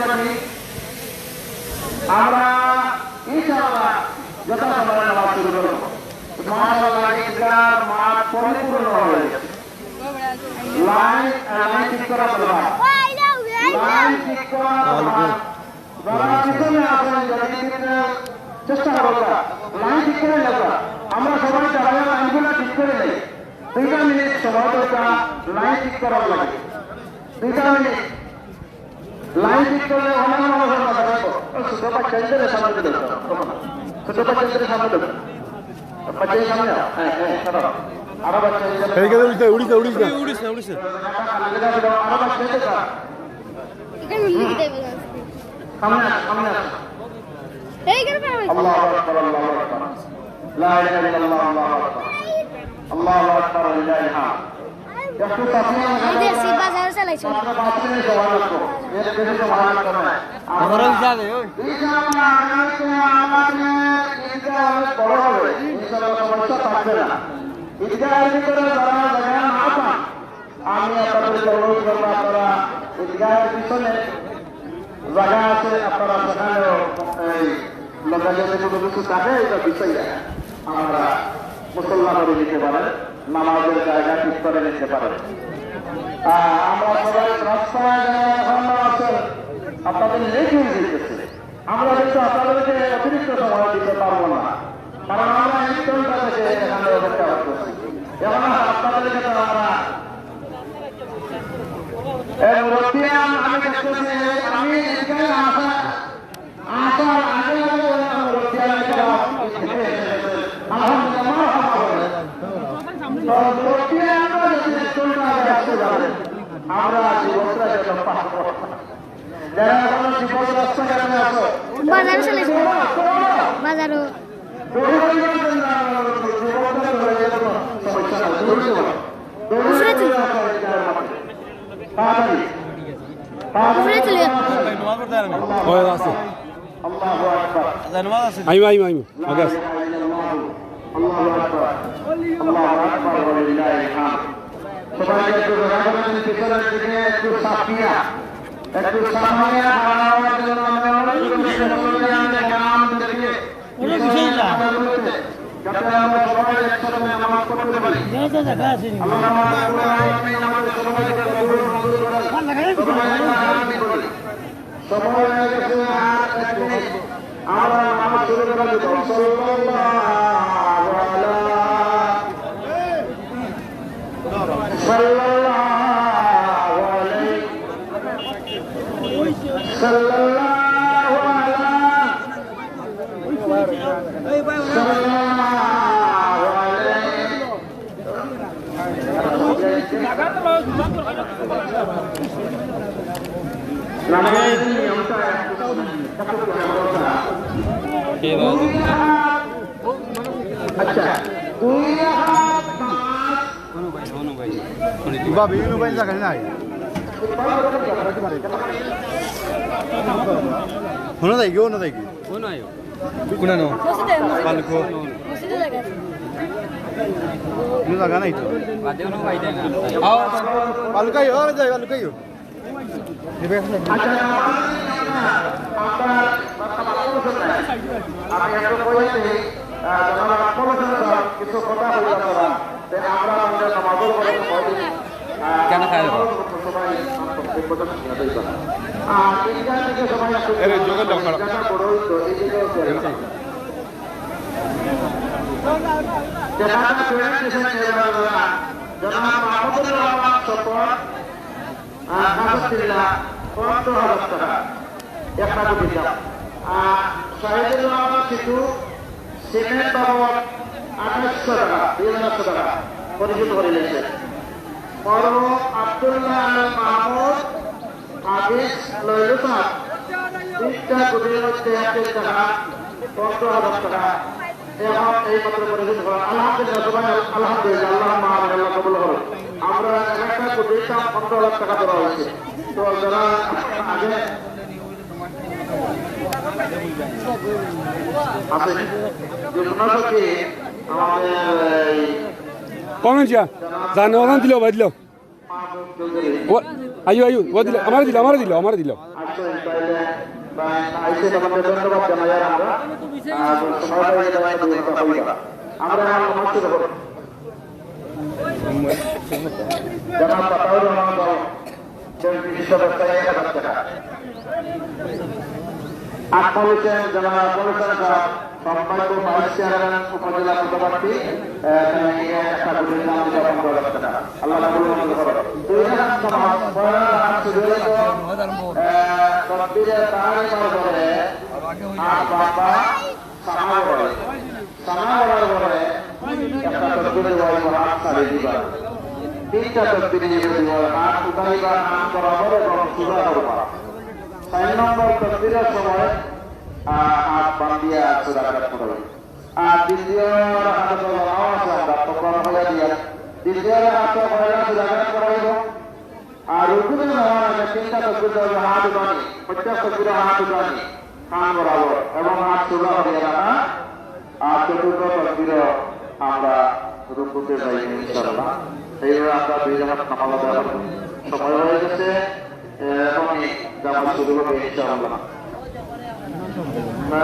করি আমরা ইনশাআল্লাহ যথাসময়ে নামাজ শুরু করব। মাশাআল্লাহ ঈদগাহ মাঠ পরিপূর্ণ হয়ে গেছে লাইন লাইন ঠিক করা দরকার লাইন ঠিক করা দরকার যারা পিছনে আছেন যদি চেষ্টা করবা লাইন ঠিক করে যাবা আমরা সবাই দাঁড়ায় লাইনগুলো ঠিক করে নেই। দুইটা মিনিট সময় দরকার, লাইন ঠিক করার লাগে। দুইটা মিনিট। লাইন দিতে হলে অনেক অনেক কথা দেখো ছোট বাচ্চা ছেলে সামনে দেখো ছোট বাচ্চা ছেলে সামনে দেখো। বাচ্চা সামনে হ্যাঁ হ্যাঁ সারা আরও বাচ্চা ঠিক আছে উড়িছে উড়িছে উড়িছে। উড়িছে উড়িছে আরও বাচ্চা ছেলে সামনে। সামনে এই করে পারবে। আল্লাহু আকবার আল্লাহু আকবার। লা ইলাহা ইল্লাল্লাহ আল্লাহু আকবার। আল্লাহু আকবার লিল্লাহি হামদ আমি আপনাদেরকে অনুরোধ করব আপনারা ঈদগাহের পিছনে জায়গা আছে আপনারা সেখানেও লোকালে যদি কোনো কিছু থাকে এটা বিষয় আমরা মুসল্লা নিতে পারেন নামাজের জায়গা ঠিক করে নিতে আহ, আমরা আপনাদের আমরা কিন্তু আপনাদেরকে অতিরিক্ত সময় দিতে পারব না। কারণ আমরা এক থেকে এখানে অপেক্ষা আমরা আমি এখানে আসা আসার আগে আগে মুরব্বিয়ান আলহামদুলিল্লাহ মারহাবা বলেন। তো মুরব্বিয়ানরা যদি একটুটা আগে আসতে পারেন, আমরা জীবনটা যেন পাবো। যারা এখনও জীবন রাস্তাঘাটে আছো, বাজারে চলে এসো। বাজারও দৌড়াইবার জন্য জীবনটা ধরে যেত, সমস্যা নাই, দৌড়তে পারো। দৌড়ে উপরে তুলো। আসো এই জায়গার মধ্যে। তাড়াতাড়ি। তাড়াতাড়ি। উপরে তুলো। নামাজ পড়তে পারে না ওই আছে আল্লাহু আকবার। আচ্ছা নামাজ আছে আইম আইম আইম আগে আছে আল্লাহু আকবার। আল্লাহু আকবার একটু সাফিয়া বাড়ানোর জন্য আমি অনুরোধ করছি। সময় মিনিট। আমরা নামাজ শুরু করে দেব সাল্লাল্লাহু বাবা আচ্ছা দুই হাত পাঁচ শোনো ভাই বাবা ইউনো বাইল জায়গা নাই কোন কোনা মসজিদে পালকো মসজিদে জায়গা কোনো জায়গা নাই তো বাদে কোনো ভাই দেয় না পালুকাই ও যাই পালুকাই ও দিবে আচ্ছা আপনার আমি একটু বলছি জনাব আকবর হোসেন কিছু কথা বলতে পারা আমরা আমাদের সমাজের করে কেন খাই দেবো সবাই আর তিনটা থেকে সবাই করে নিয়েছে পর্ব আব্দুল্লাহ মাহমুদ আজিজ লইলু সাহেব তিনটা কোটির মধ্যে এক টাকা পনেরো হাজার টাকা এখন এই মাত্র পরিশোধ করা আলহামদুলিল্লাহ, সবাই আলহামদুলিল্লাহ, আল্লাহ মাহমুদ আল্লাহ কবুল করুন আমরা একটা এই কমেন যা জানো ওখান দিল ভাই দিল আয়ু আয়ু ও দিল, আমার দিল আমার দিল আমার দিল। জনাব সম্মানিত ভাইস চেয়ারম্যান উপজেলা পদপ্রার্থী আল্লাহ বাবা সামা করে সামা করার পরে একটা তদ্বিরে বলে হাত সারি দিবা তিনটা তদ্বিরে সময় হাত বান্ধিয়া সুরাঘাত করবে আর দ্বিতীয় হাত আছে আমরা তখন হয়ে দিয়া দ্বিতীয় হাত পয়লা সুরাঘাত করাইব আর রুকুতে নেওয়ার আগে তিনটা ধরবে হাত উঠানি প্রত্যেক তকবীরে হাত উঠানি কান বরাবর এবং হাত সুরা হয়ে রাখা আর চতুর্থ তকবীর আমরা রুকুতে যাই সময় হয়ে গেছে এখনই জামাত শুরু হবে ইনশাআল্লাহ Ini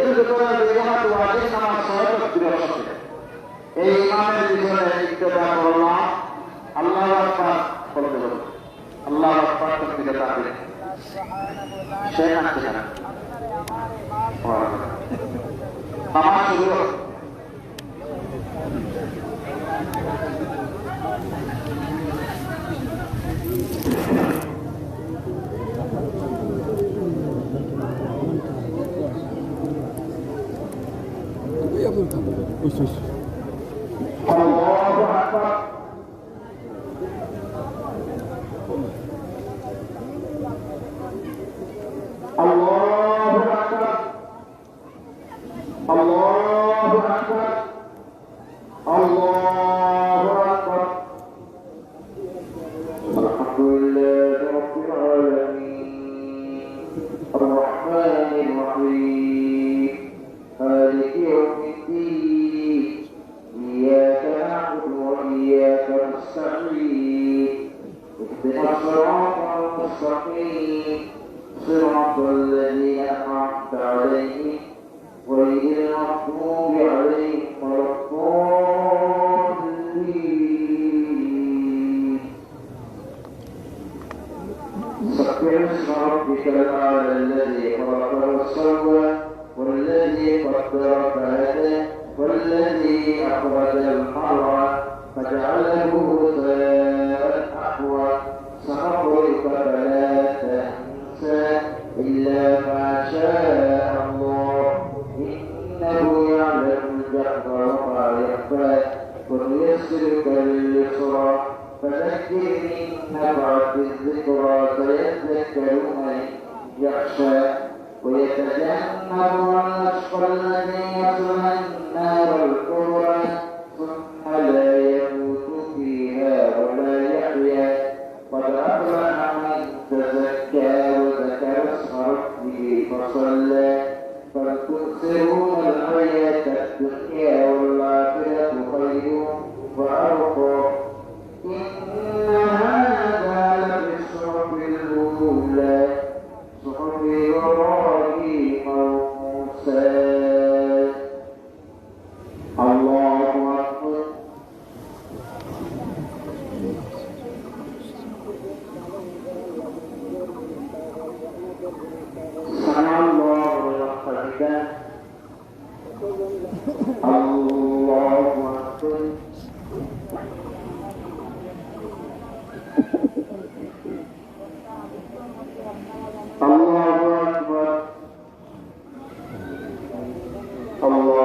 adalah ibadah yang kita dapat. সমাজ করতে হবে আল্লাহ পাকের দিকে তাকাবে শেখ হাসিনা নামাজ শুরু Isso, isso. ربك الأعلى الذي خلق وسوى والذي قدر فهدى والذي أخرج المرعى فجعله غثاء أحوى. سنقرئك فلا تنسى إلا ما شاء الله. إنه يعلم الجهر وما يخفى. ونيسرك لليسرى فذكر إن نفعت الذكرى. سيذكر من يخشى ويتجنبها الأشقى الذي يصلى النار الكبرى ثم لا يموت فيها ولا يحيا. قد أفلح Yeah.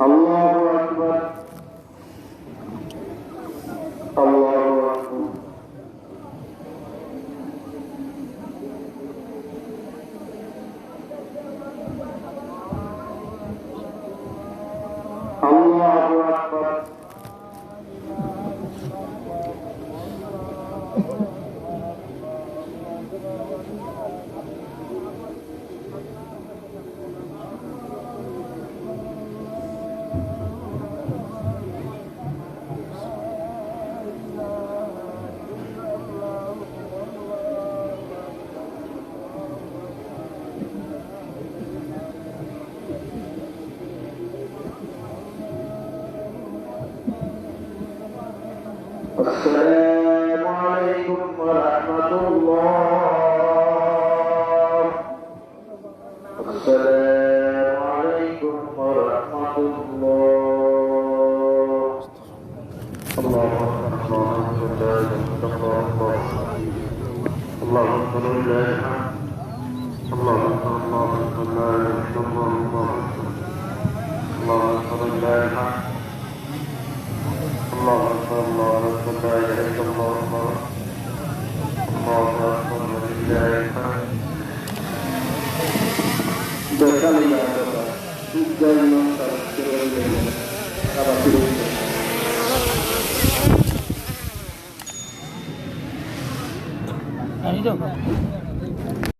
الله أكبر الله السلام عليكم ورحمة الله. السلام عليكم ورحمة الله. الله أكبر الله أكبر الله أكبر الله أكبر الله الله أكبر الله أكبر لا إله الله أكبر الله أكبر لا إله إلا الله الله أكبر ولله الحمد Berkali kali tiga lima satu apa Ini dong.